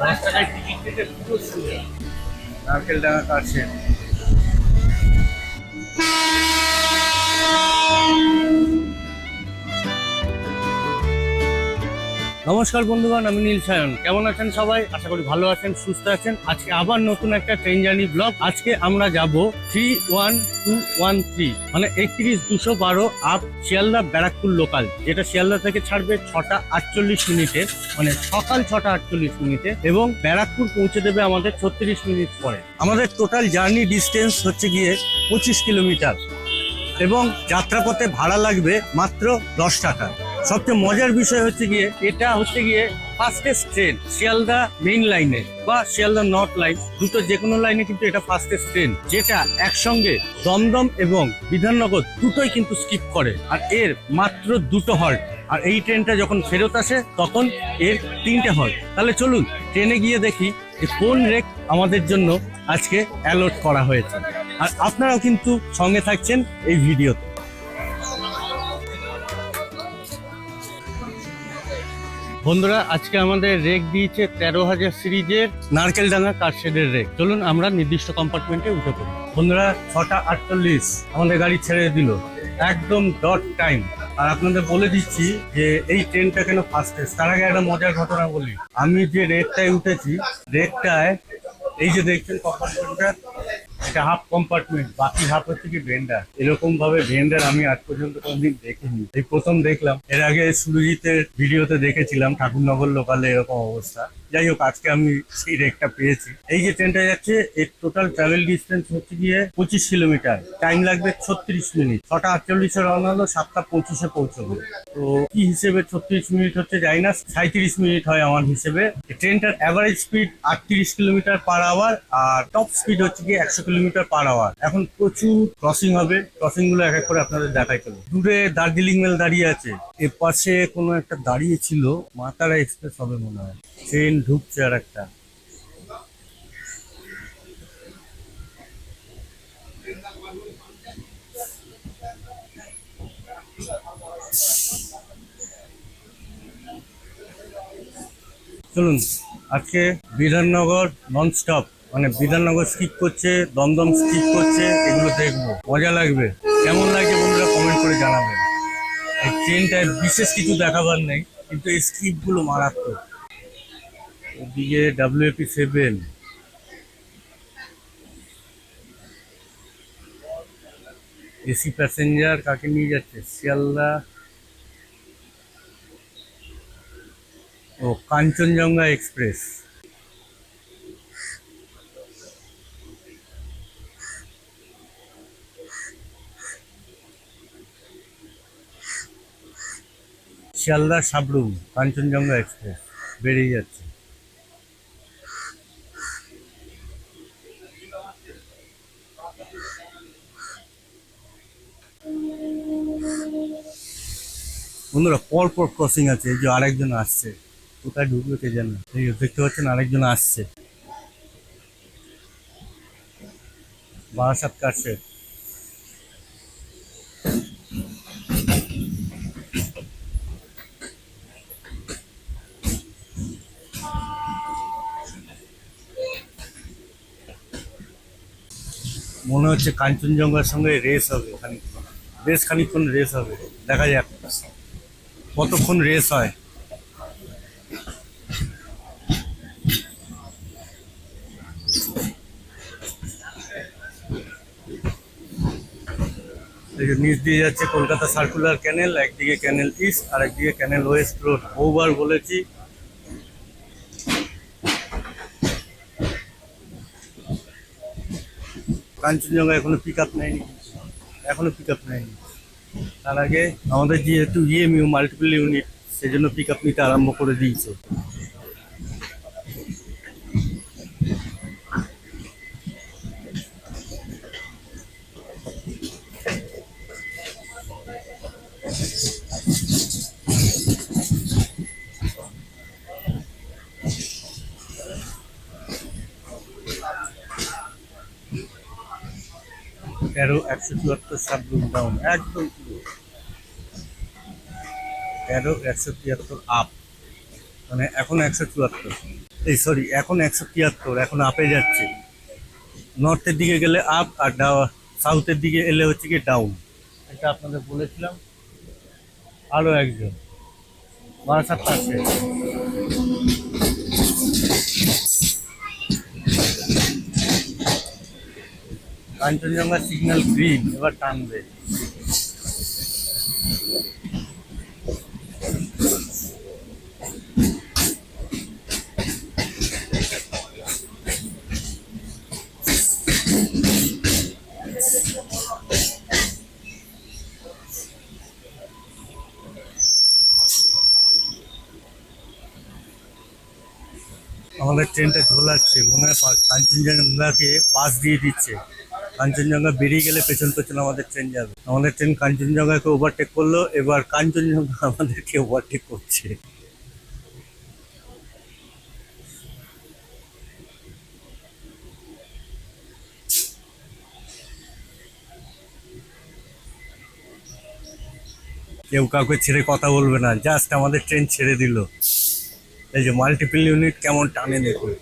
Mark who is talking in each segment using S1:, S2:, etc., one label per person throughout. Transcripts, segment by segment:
S1: দশ টাকায় টিকিট কেটে পুরো নারকেল ডাঙা কাছে নমস্কার বন্ধুগণ, আমি নীল সায়ন। কেমন আছেন সবাই? আশা করি ভালো আছেন, সুস্থ আছেন। আজকে আবার নতুন একটা ট্রেন জার্নি ব্লগ আজকে আমরা যাব three one two one three মানে একত্রিশ দুশো বারো আপ শিয়ালদা ব্যারাকপুর লোকাল যেটা শিয়ালদা থেকে ছাড়বে ছটা আটচল্লিশ মিনিটে মানে সকাল ছটা আটচল্লিশ মিনিটে এবং ব্যারাকপুর পৌঁছে দেবে আমাদের ছত্রিশ মিনিট পরে। আমাদের টোটাল জার্নি ডিস্টেন্স হচ্ছে গিয়ে পঁচিশ কিলোমিটার এবং যাত্রাপথে ভাড়া লাগবে মাত্র দশ টাকা। সবচেয়ে মজার বিষয় হচ্ছে গিয়ে, এটা হচ্ছে গিয়ে ফাস্টেস্ট ট্রেন শিয়ালদা মেইন লাইনে বা শিয়ালদা নর্থ লাইন দুটো যে কোনো লাইনে কিন্তু এটা ফাস্টেস্ট ট্রেন যেটা একসঙ্গে দমদম এবং বিধাননগর দুটোই কিন্তু স্কিপ করে। আর এর মাত্র দুটো হল্ট আর এই ট্রেনটা যখন ফেরত আসে, তখন এর তিনটে হল্ট তাহলে চলুন ট্রেনে গিয়ে দেখি যে কোন রেক আমাদের জন্য আজকে অ্যালট করা হয়েছে। আর আপনারাও কিন্তু সঙ্গে থাকছেন এই ভিডিওতে বন্ধুরা, আজকে আমাদের রেক দিয়েছে তেরো হাজার সিরিজের নারকেল ডাঙা কারশেডের রেক চলুন আমরা নির্দিষ্ট কম্পার্টমেন্টে উঠে পড়ি। বন্ধুরা, ছটা আটচল্লিশ আমাদের গাড়ি ছেড়ে দিল। একদম ডট টাইম আর আপনাদের বলে দিচ্ছি যে এই ট্রেনটা কেন ফাস্টেস্ট তার আগে একটা মজার ঘটনা বলি। আমি যে রেকটায় উঠেছি রেকটায় এই যে দেখছেন কম্পার্টমেন্টটা এটা হাফ কম্পার্টমেন্ট বাকি হাফ হচ্ছে কি ভেন্ডার এরকম ভাবে ভেন্ডার আমি আজ পর্যন্ত দেখিনি। এই প্রথম দেখলাম, এর আগে সুরজিতের ভিডিওতে দেখেছিলাম, ঠাকুরনগর লোকালে এরকম অবস্থা। যাই হোক, আজকে আমি সেই পেয়েছি। এই যে ট্রেনটা যাচ্ছে, এর টোটাল ট্রাভেল ডিস্টেন্স হচ্ছে গিয়ে পঁচিশ কিলোমিটার টাইম লাগবে ছত্রিশ মিনিট ছটা আটচল্লিশে রওনা হলো, সাতটা পঁচিশে পৌঁছবে। তো কি হিসেবে ছত্রিশ মিনিট হচ্ছে যাই না সাঁত্রিশ মিনিট হয় আমার হিসেবে। ট্রেনটার অ্যাভারেজ স্পিড আটত্রিশ কিলোমিটার পার আওয়ার আর টপ স্পিড হচ্ছে গিয়ে একশো কিলোমিটার পার আওয়ার এখন প্রচুর ক্রসিং হবে। ক্রসিংগুলো এক এক করে আপনাদের দেখাই চলো দূরে দার্জিলিং মেল দাঁড়িয়ে আছে। এর পাশে কোনো একটা দাঁড়িয়ে ছিল। মাতারা এক্সপ্রেস হবে মনে হয়। ট্রেন ঢুকছে আর একটা। চলুন, আজকে বিধাননগর নন স্টপ মানে বিধাননগর স্কিপ করছে, দমদম স্কিপ করছে, এগুলো দেখব। মজা লাগবে। কেমন লাগছে বন্ধুরা কমেন্ট করে জানাবেন এই ট্রেনটায় বিশেষ কিছু দেখাবার নেই, কিন্তু এই স্কিপগুলো মারাত্মক। ওদিকে ডাব্লিউপি সেভেন এসি প্যাসেঞ্জার কাকে নিয়ে যাচ্ছে? শিয়ালদা। ও, কাঞ্চনজঙ্ঘা এক্সপ্রেস। শিয়ালদা সাবরুম, কাঞ্চনজঙ্ঘা এক্সপ্রেস, বেরিয়ে যাচ্ছে। বন্ধুরা পর পর ক্রসিং আছে, এই যে আরেকজন আসছে। কোথায় ঢুকলো কে জানে এই দেখতে পাচ্ছেন, আরেকজন আসছে। বারাসাত কাছে মনে হচ্ছে কাঞ্চনজঙ্ঘার সঙ্গে রেস হবে খানিকক্ষণ বেশ খানিকক্ষণ রেস হবে, দেখা যাক। কতক্ষণ রেস হয়? নিচ দিয়ে যাচ্ছে কলকাতা সার্কুলার ক্যানেল একদিকে ক্যানেল ইস্ট আর একদিকে ক্যানেল ওয়েস্ট রোড বহুবার বলেছি কাঞ্চনজঙ্ঘা এখনও পিক আপ নেয়নি। এখনও পিক আপ নেয়নি। তার আগে আমাদের যেহেতু ইএমইউ মাল্টিপল ইউনিট সেজন্য পিক আপ নিতে আরম্ভ করে দিয়েছে। তেরো, একশো চুয়াত্তর সাবরুম ডাউন একদম পুরো। তেরো, একশো তিয়াত্তর আপ মানে এখন একশো চুয়াত্তর। এই সরি এখন একশো তিয়াত্তর, এখন আপে যাচ্ছে। নর্থের দিকে গেলে আপ আর সাউথের দিকে এলে হচ্ছে কি ডাউন এটা আপনাদের বলেছিলাম। আরও একজন। বারাসাত আছে। কাঞ্চনজঙ্ঘা সিগন্যাল গ্রিন এবার টানবে। আমাদের ট্রেনটা ঝোলাচ্ছে মনে হয় কাঞ্চনজঙ্ঘাকে পাশ দিয়ে দিচ্ছে। কাঞ্চনজঙ্ঘা বেরিয়ে গেলে পেছন পেছন আমাদের ট্রেন যাবে। আমাদের ট্রেন কাঞ্চনজঙ্ঘাকে ওভারটেক করল, এবার কাঞ্চনজঙ্ঘা আমাদেরকে ওভারটেক করছে। কেউ কাউকে ছেড়ে কথা বলবে না জাস্ট আমাদের ট্রেন ছেড়ে দিল। এই যে মাল্টিপল ইউনিট কেমন টানে দেখুন।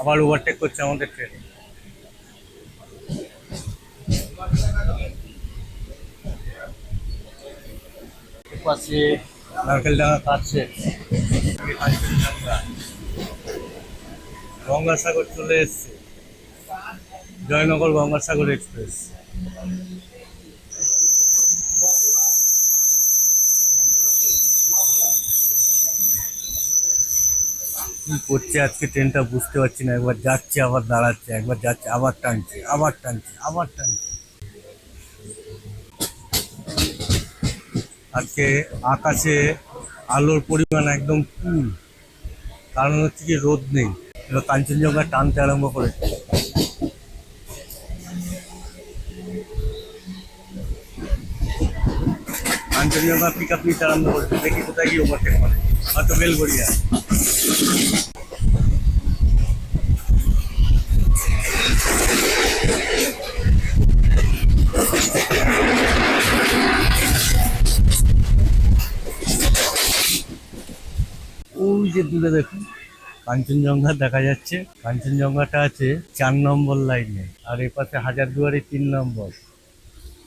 S1: আবার ওভারটেক করছে আমাদের ট্রেন পাশে নারকেল ডাঙা কাটছে গঙ্গাসাগর চলে এসছে। জয়নগর গঙ্গাসাগর এক্সপ্রেস। কি করছে আজকে ট্রেনটা বুঝতে পারছি না। একবার যাচ্ছে আবার দাঁড়াচ্ছে একবার যাচ্ছে আবার টানছে আবার টানছে আবার টানছে। আজকে আকাশে আলোর পরিমাণ একদম কুল কারণ হচ্ছে কি রোদ নেই। এবার কাঞ্চনজঙ্ঘা টানতে আরম্ভ করেছে কাঞ্চনজঙ্ঘা পিক আপ নিতে আরম্ভ করেছে। দেখি কোথায় গিয়ে ওভারটেক করে। হয়তো বেলগড়িয়া যে দূরে দেখুন। কাঞ্চনজঙ্ঘা দেখা যাচ্ছে। কাঞ্চনজঙ্ঘাটা আছে চার নম্বর লাইনে। আর এ পাশে হাজারদুয়ারি তিন নম্বর।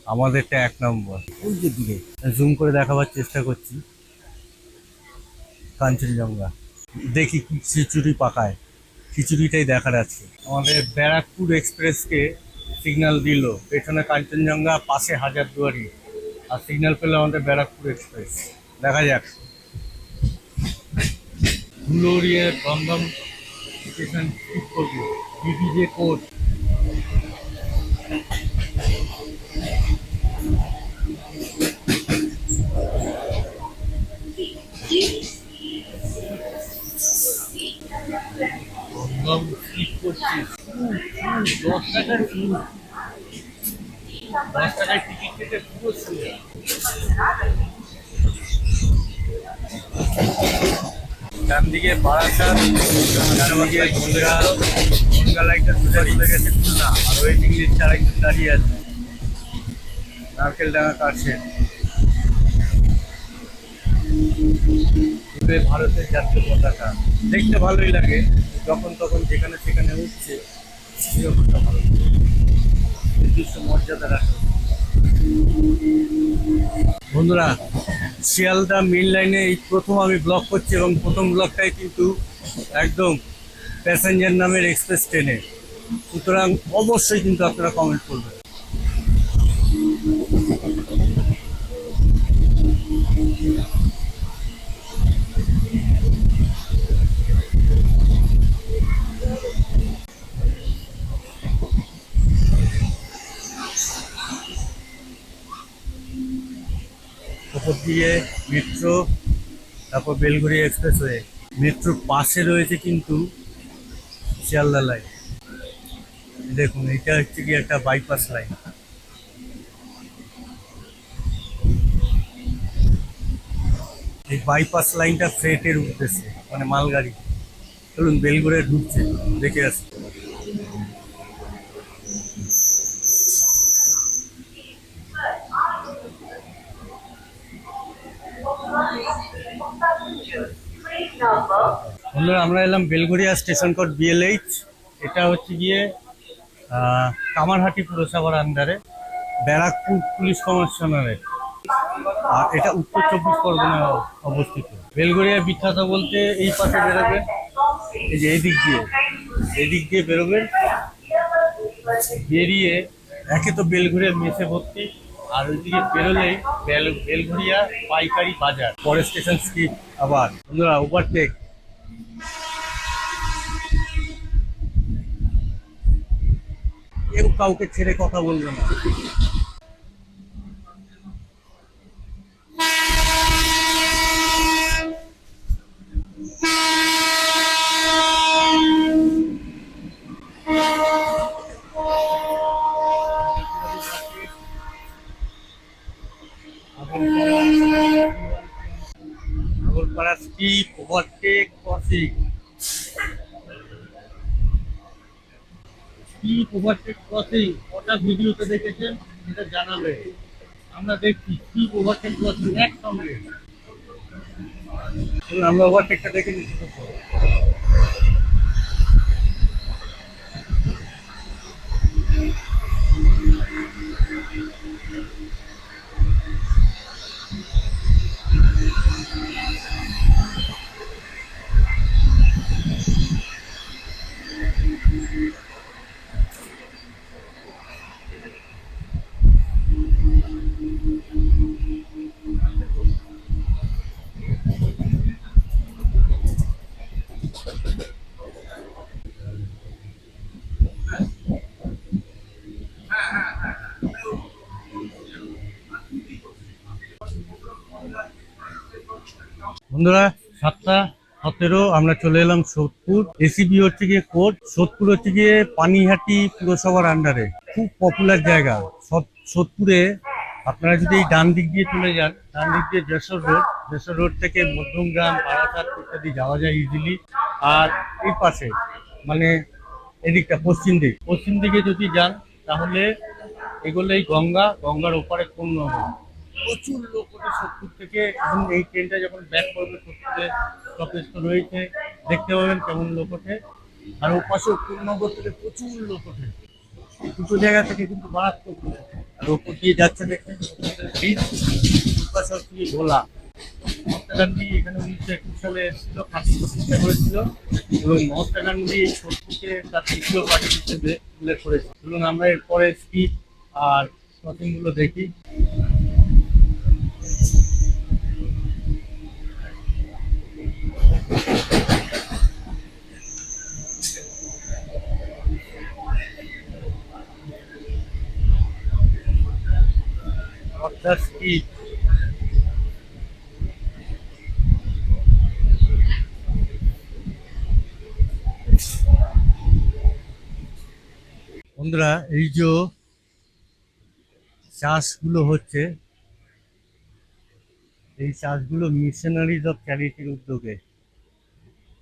S1: আমাদেরটা এক নম্বর। ওই যে দূরে জুম করে দেখাবার চেষ্টা করছি। কাঞ্চনজঙ্ঘা। দেখি কি খিচুড়ি পাকায়। খিচুড়িটাই দেখার আছে। আমাদের ব্যারাকপুর এক্সপ্রেসকে সিগন্যাল দিল। পেছনে কাঞ্চনজঙ্ঘা পাশে হাজারদুয়ারি আর সিগন্যাল পেল আমাদের ব্যারাকপুর এক্সপ্রেস। দেখা যাক। উড়িয়ে দমদম স্টেশন ঠিক করব। ডিডিজে কোড দমদম ঠিক করছি। দশ টাকার দশ টাকায় টিকিট কেটে পুরো ডান দিকে বারাসাত ডান দিকে গঙ্গা গঙ্গা লাইনটা সোজা চলে গেছে খুলনা, আর দাঁড়িয়ে আছে। নারকেল ভারতের জাতীয় পতাকা। দেখতে ভালোই লাগে, যখন তখন যেখানে সেখানে উঠছে সেরকমটা ভালো নির্দিষ্ট মর্যাদা রাখে। বন্ধুরা শিয়ালদা মেন লাইনে এই প্রথম আমি ব্লক করছি এবং প্রথম ব্লকটাই কিন্তু একদম প্যাসেঞ্জার নামের এক্সপ্রেস ট্রেনে সুতরাং অবশ্যই কিন্তু আপনারা কমেন্ট করবেন। তারপর বেলগুড়ি এক্সপ্রেসওয়ে। মেট্রোর পাশে রয়েছে কিন্তু শিয়ালদা লাইন দেখুন, এটা হচ্ছে কি একটা বাইপাস লাইন এই বাইপাস লাইনটা ফ্রেটের উদ্দেশ্যে মানে মালগাড়ি। চলুন, বেলগুড়ে ঢুকছে, দেখে আসি। বন্ধুরা, আমরা এলাম বেলঘরিয়া স্টেশন কোড বিএলএইচ এটা হচ্ছে গিয়ে কামারহাটি পুরসভার আন্ডারে ব্যারাকপুর পুলিশ কমিশনারে আর এটা উত্তর চব্বিশ পরগনায় অবস্থিত। বেলঘরিয়া বিখ্যাত বলতে এই পাশে বেরোবেন এই যে এই দিক দিয়ে এই দিক দিয়ে বেরোবেন বেরিয়ে একে তো বেলঘরিয়া মেসে ভর্তি, আর ওইদিকে বেরোলেই বেল বেলঘরিয়া পাইকারি বাজার পরে স্টেশন স্ট্রিট আবার। বন্ধুরা ওভারটেক কাউকে ছেড়ে কথা বলবে না। ওভারটেক ক্রসিং কি ওভারটেক ক্রসিং ওটা ভিডিওতে দেখেছেন এটা জানাবে। আমরা দেখছি কি ওভারটেক ক্রসিং একসঙ্গে। আমরা ওভারটেকটা দেখে নিচ্ছি। বন্ধুরা, সাতটা সতেরো, আমরা চলে এলাম সোদপুর। এসিবি হচ্ছে গিয়ে কোর্ট সোদপুর হচ্ছে গিয়ে পানিহাটি পুরসভার আন্ডারে খুব পপুলার জায়গা। সোদপুরে আপনারা যদি এই ডান দিক দিয়ে চলে যান, ডান দিক দিয়ে যশোর রোড যশোর রোড থেকে মধ্যমগ্রাম বারাসাত ইত্যাদি যাওয়া যায় ইজিলি আর এই পাশে মানে এদিকটা, পশ্চিম দিক। পশ্চিম দিকে যদি যান, তাহলে এগুলোই গঙ্গা, গঙ্গার ওপারে কোন প্রচুর লোক ওঠে সত্তর থেকে এবং এই ট্রেনটা যখন ব্যাক করবে স্টপেজ তো রয়েছে। দেখতে পাবেন কেমন লোক ওঠে। আর ওপাশে পূর্ণনগর থেকে প্রচুর লোক ওঠে। দুটো জায়গা থেকে কিন্তু মারাত্মক আর ওপর দিয়ে যাচ্ছে দেখতে হচ্ছে মহাত্মা গান্ধী এখানে এসেছিল এবং মহাত্মা গান্ধী তার তৃতীয় উল্লেখ করেছে। আমরা এরপরে স্পিড আর শপিংগুলো দেখি। বন্ধুরা এই যে চাষগুলো হচ্ছে এই চাষগুলো মিশনারিজ অফ চ্যারিটির উদ্যোগে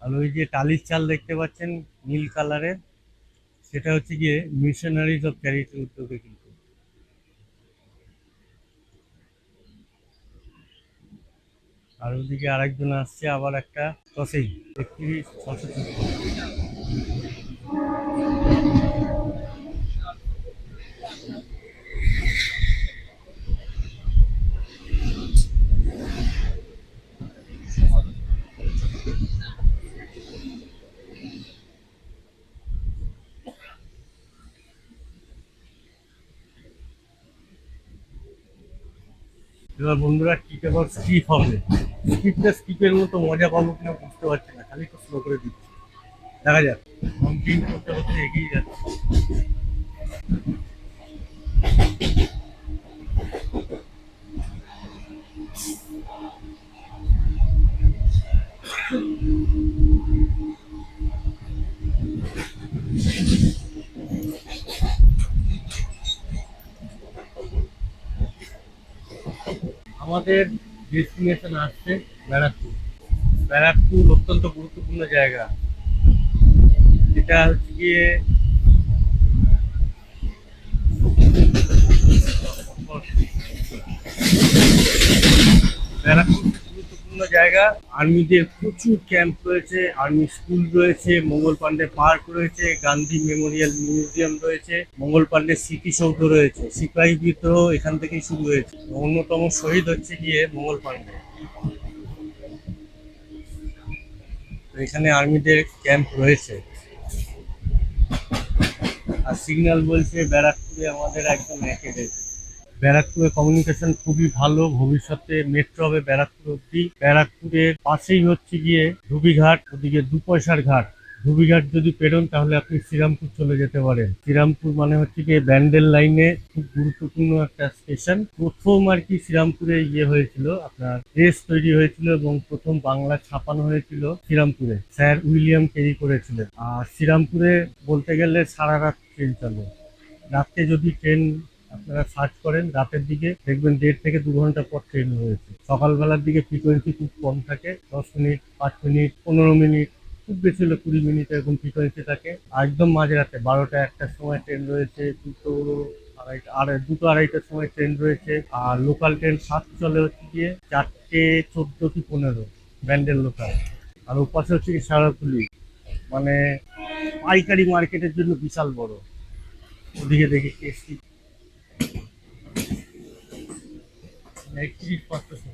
S1: আর ওই যে টালির চাল দেখতে পাচ্ছেন, নীল কালারের, সেটা হচ্ছে গিয়ে মিশনারিজ অফ ক্যারিটি উদ্যোগে কিন্তু। আর ওদিকে আরেকজন আসছে, আবার একটা তসেই একত্রিশ, ছশো এবার বন্ধুরা ঠিক আবার স্কিপ হবে। স্কিপটা স্কিপের মতো মজা পাবো কিনা বুঝতে পারছি না, খালি একটু স্লো করে দিচ্ছি। দেখা যাক। কন্টিনিউ করতে করতে এগিয়ে যাচ্ছে। আমাদের ডেস্টিনেশন আসছে ব্যারাকপুর। ব্যারাকপুর অত্যন্ত গুরুত্বপূর্ণ জায়গা। যেটা হচ্ছে গিয়ে ব্যারাকপুর। জায়গা। আর্মিদের প্রচুর ক্যাম্প রয়েছে আর্মি স্কুল রয়েছে মঙ্গল পান্ডে পার্ক রয়েছে গান্ধী মেমোরিয়াল মিউজিয়াম রয়েছে মঙ্গল পান্ডে স্মৃতিসৌধ রয়েছে সিপাহী বিদ্রোহ এখান থেকেই শুরু হয়েছে। অন্যতম শহীদ হচ্ছে গিয়ে মঙ্গল পান্ডে তো এখানে আর্মিদের ক্যাম্প রয়েছে। আর সিগন্যাল বলছে ব্যারাকপুরে আমাদের একদম একে ব্যারাকপুরে কমিউনিকেশন খুবই ভালো। ভবিষ্যতে মেট্রো হবে ব্যারাকপুর অব্দি ব্যারাকপুরের পাশেই হচ্ছে গিয়ে ধুবিঘাট, ওদিকে দু পয়সার ঘাট। ধুবিঘাট যদি পেরোন, তাহলে আপনি শ্রীরামপুর চলে যেতে পারেন। শ্রীরামপুর মানে হচ্ছে গিয়ে ব্যান্ডেল লাইনে খুব গুরুত্বপূর্ণ একটা স্টেশন প্রথম আর কি শ্রীরামপুরে ইয়ে হয়েছিল, আপনার ড্রেস তৈরি হয়েছিল এবং প্রথম বাংলা ছাপানো হয়েছিল শ্রীরামপুরে। স্যার উইলিয়াম কেরি করেছিলেন। আর শ্রীরামপুরে বলতে গেলে সারা রাত ট্রেন চলে। রাতে যদি ট্রেন আপনারা সার্চ করেন, রাতের দিকে দেখবেন দেড় থেকে দু ঘণ্টা পর ট্রেন রয়েছে সকালবেলার দিকে ফ্রিকোয়েন্সি খুব কম থাকে, দশ মিনিট, পাঁচ মিনিট, পনেরো মিনিট, খুব বেশি হলে কুড়ি মিনিট এরকম ফ্রিকোয়েন্সি থাকে। আর একদম মাঝরাতে বারোটা একটার সময় ট্রেন রয়েছে, দুটো, আড়াইটা, আড়াই, দুটো আড়াইটার সময় ট্রেন রয়েছে। আর লোকাল ট্রেন সাত চলে হচ্ছে গিয়ে চারটে চোদ্দ কি পনেরো, ব্যান্ডেল লোকাল আর ওপাশে হচ্ছে কি সারাপুলি মানে পাইকারি মার্কেটের জন্য বিশাল বড়। ওদিকে দেখি টেস্টি একত্রিশ পাঁচশো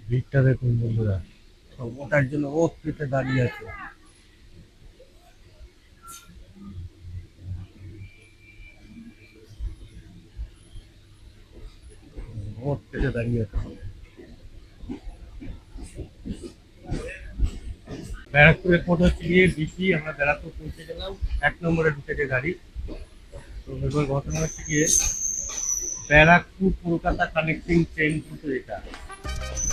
S1: ভিড়টা দেখুন বন্ধুরা সব ওটার জন্য ও পেতে দাঁড়িয়ে আছে। ও পেতে দাঁড়িয়ে আছে। ব্যারাকপুর এয়ারপোর্ট হচ্ছে গিয়ে বিপি, আমরা ব্যারাকপুর পৌঁছে গেলাম। এক নম্বরে ঢুকেছে গাড়ি। তো এবার ঘটনা হচ্ছে গিয়ে ব্যারাকপুর কলকাতা কানেক্টিং ট্রেন কিন্তু এটা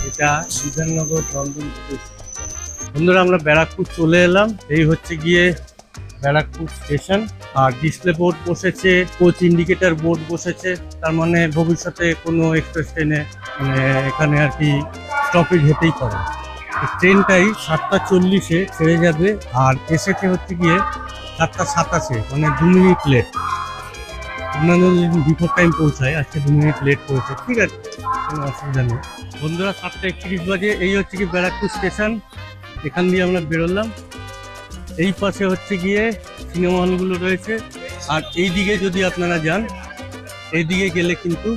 S1: এটা বিধাননগর লন্ডন স্টেশন বন্ধুরা, আমরা ব্যারাকপুর চলে এলাম। এই হচ্ছে গিয়ে ব্যারাকপুর স্টেশন। আর ডিসপ্লে বোর্ড বসেছে কোচ ইন্ডিকেটর বোর্ড বসেছে। তার মানে ভবিষ্যতে কোনো এক্সপ্রেস ট্রেনে মানে এখানে আর কি স্টপেজ হতেই পারে। ট্রেনটাই সাতটা চল্লিশে ছেড়ে যাবে। আর এসেছে হচ্ছে গিয়ে সাতটা সাতাশে মানে দু মিনিট লেট অন্যান্য দিন বিফোর টাইম পৌঁছায়, আজকে দু মিনিট লেট করেছে ঠিক আছে? কোনো অসুবিধা নেই। বন্ধুরা, সাতটা একত্রিশ বাজে, এই হচ্ছে কি ব্যারাকপুর স্টেশন। এখান দিয়ে আমরা বেরোলাম। এই পাশে হচ্ছে গিয়ে সিনেমা হলগুলো রয়েছে। আর এই দিকে যদি আপনারা যান এই দিকে গেলে কিন্তু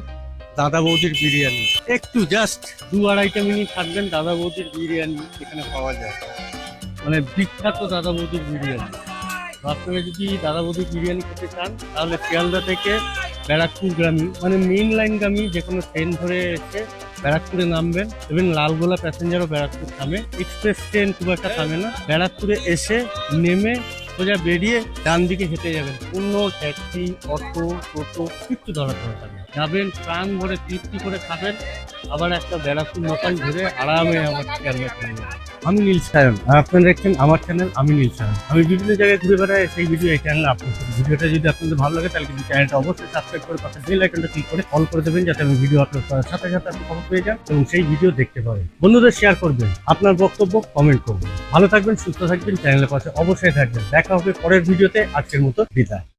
S1: দাদা বৌদির বিরিয়ানি। একটু জাস্ট দু আড়াইটা মিনিট থাকবেন, দাদা বৌদির বিরিয়ানি এখানে পাওয়া যায়। মানে বিখ্যাত দাদা বৌদির বিরিয়ানি। আপনারা যদি দাদা বৌদির বিরিয়ানি খেতে চান, তাহলে শিয়ালদা থেকে ব্যারাকপুর গ্রামী মানে মেইন লাইনগামী যে কোনো ট্রেন ধরে এসে ব্যারাকপুরে নামবেন এবং লালগোলা প্যাসেঞ্জারও ব্যারাকপুর থামে। এক্সপ্রেস ট্রেন খুব একটা থামে না। ব্যারাকপুরে এসে নেমে সোজা বেরিয়ে ডান দিকে হেঁটে যাবেন। কোনো ট্যাক্সি, অটো, টোটো, কিচ্ছু ধরার দরকার নেই। যাবেন, প্রাণ ভরে তৃপ্তি করে খাবেন। আবার একটা ব্যারাকপুর লোকাল ঘুরে আরামে আমার যাবেন। আমি নীল সায়ন। আর আপনারা দেখছেন আমার চ্যানেল আমি নীল সায়ন। আমি বিভিন্ন জায়গায় ঘুরে বেড়াই সেই ভিডিও এই চ্যানেলে আপলোড করি। ভিডিওটা যদি আপনাদের ভালো লাগে, তাহলে কিন্তু চ্যানেলটা অবশ্যই সাবস্ক্রাইব করে পাশে বেল আইকনটা ক্লিক করে অল করে দেবেন, যাতে আমি ভিডিও আপলোড করার সাথে সাথে আপনি খবর পেয়ে যান এবং সেই ভিডিও দেখতে পাবেন বন্ধুদের শেয়ার করবেন, আপনার বক্তব্য কমেন্ট করবেন। ভালো থাকবেন, সুস্থ থাকবেন চ্যানেলের পাশে অবশ্যই থাকবেন। দেখা হবে পরের ভিডিওতে আজকের মতো বিদায়।